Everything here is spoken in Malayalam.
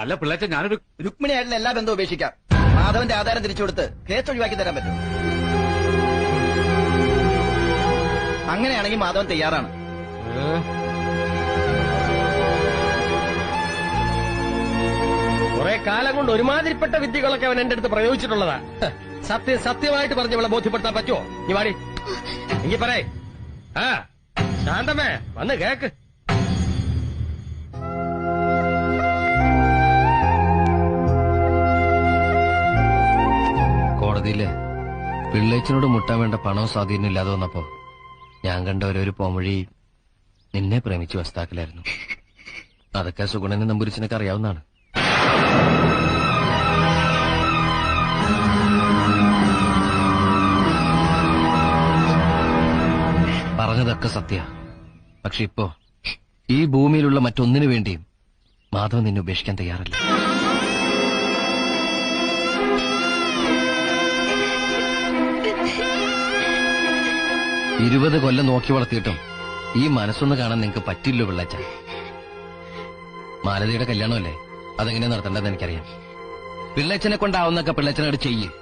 അല്ല പിള്ളേച്ച ഞാനൊരു രുക്മിണിയായിട്ടുള്ള എല്ലാ ബന്ധവും ഉപേക്ഷിക്കാം. മാധവന്റെ ആധാരം തിരിച്ചു കൊടുത്ത് കേസ് ഒഴിവാക്കി തരാൻ പറ്റും. അങ്ങനെയാണെങ്കിൽ മാധവൻ തയ്യാറാണ്. കുറെ കാലം കൊണ്ട് ഒരുമാതിരിപ്പെട്ട വിദ്യകളൊക്കെ അവൻ എന്റെ അടുത്ത് പ്രയോഗിച്ചിട്ടുള്ളതാ. സത്യം സത്യമായിട്ട് പറഞ്ഞ് ഇവളെ ബോധ്യപ്പെടുത്താൻ പറ്റുമോ നീ വാടി. എങ്കി പറയേ. ആ ശാന്തമേ വന്ന് കേക്ക്. കോടതിയിൽ പിള്ളേച്ചനോട് മുട്ടാൻ വേണ്ട പണവും സ്വാധീനം ഇല്ലാതെ വന്നപ്പോ ഞാൻ കണ്ട ഓരോരു പോംവഴി നിന്നെ പ്രേമിച്ച് വസ്താക്കലായിരുന്നു. അതൊക്കെ സുഗുണനെ നമ്പൂരിച്ചനൊക്കെ അറിയാവുന്നതാണ്. പറഞ്ഞതൊക്കെ സത്യ. പക്ഷെ ഇപ്പോ ഈ ഭൂമിയിലുള്ള മറ്റൊന്നിനു വേണ്ടിയും മാധവൻ നിന്നെ ഉപേക്ഷിക്കാൻ തയ്യാറല്ല. ഇരുപത് കൊല്ലം നോക്കി വളർത്തിയിട്ടും ഈ മനസ്സൊന്ന് കാണാൻ നിങ്ങൾക്ക് പറ്റില്ല പിള്ളച്ച. മാലതിയുടെ കല്യാണമല്ലേ? അതെങ്ങനെ നടത്തേണ്ടതെന്ന് എനിക്കറിയാം. പിള്ളച്ചനെ കൊണ്ടാവുന്നൊക്കെ പിള്ളച്ചനോട് ചെയ്യും.